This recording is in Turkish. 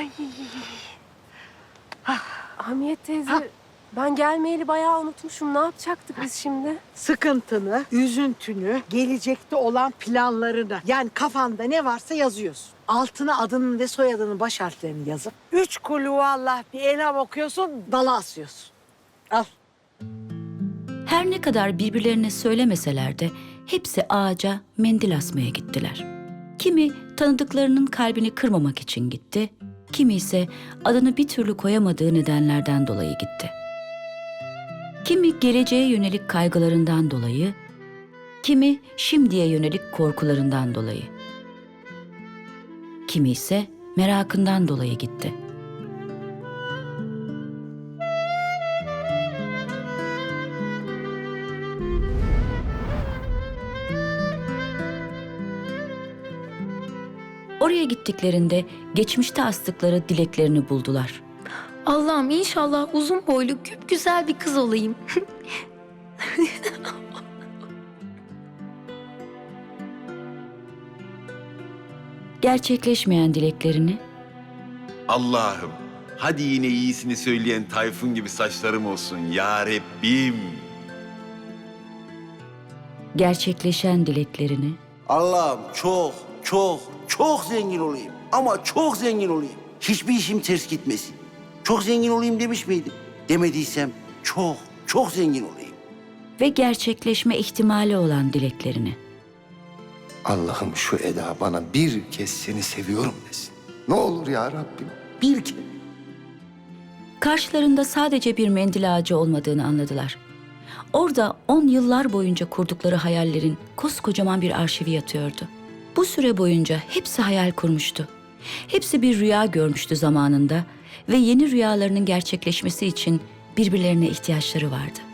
Ay. Hamiyet teyze ben gelmeyeli bayağı unutmuşum. Ne yapacaktık biz şimdi? Sıkıntını, üzüntünü, gelecekte olan planlarını yani kafanda ne varsa yazıyorsun. Altına adının ve soyadının baş harflerini yazıp üç kulu Allah bir elham okuyorsun, dala asıyorsun. Al. Her ne kadar birbirlerine söylemeseler de hepsi ağaca mendil asmaya gittiler. Kimi tanıdıklarının kalbini kırmamak için gitti, kimi ise adını bir türlü koyamadığı nedenlerden dolayı gitti. Kimi geleceğe yönelik kaygılarından dolayı, kimi şimdiye yönelik korkularından dolayı. Kimi ise merakından dolayı gitti. Oraya gittiklerinde geçmişte astıkları dileklerini buldular. Allah'ım inşallah uzun boylu güzel bir kız olayım. Gerçekleşmeyen dileklerini Allah'ım hadi yine iyisini söyleyen Tayfun gibi saçlarım olsun ya Rabbim. gerçekleşen dileklerini, Allah'ım çok, çok, çok zengin olayım. Ama çok zengin olayım. Hiçbir işim ters gitmesin. Çok zengin olayım demiş miydim? Demediysem çok, çok zengin olayım. ve gerçekleşme ihtimali olan dileklerini. Allah'ım şu Eda bana bir kez seni seviyorum desin. Ne olur ya Rabbim. Bir kez. Karşılarında sadece bir mendil ağacı olmadığını anladılar. Orada on yıllar boyunca kurdukları hayallerin koskocaman bir arşivi yatıyordu. Bu süre boyunca hepsi hayal kurmuştu. Hepsi bir rüya görmüştü zamanında ve yeni rüyalarının gerçekleşmesi için birbirlerine ihtiyaçları vardı.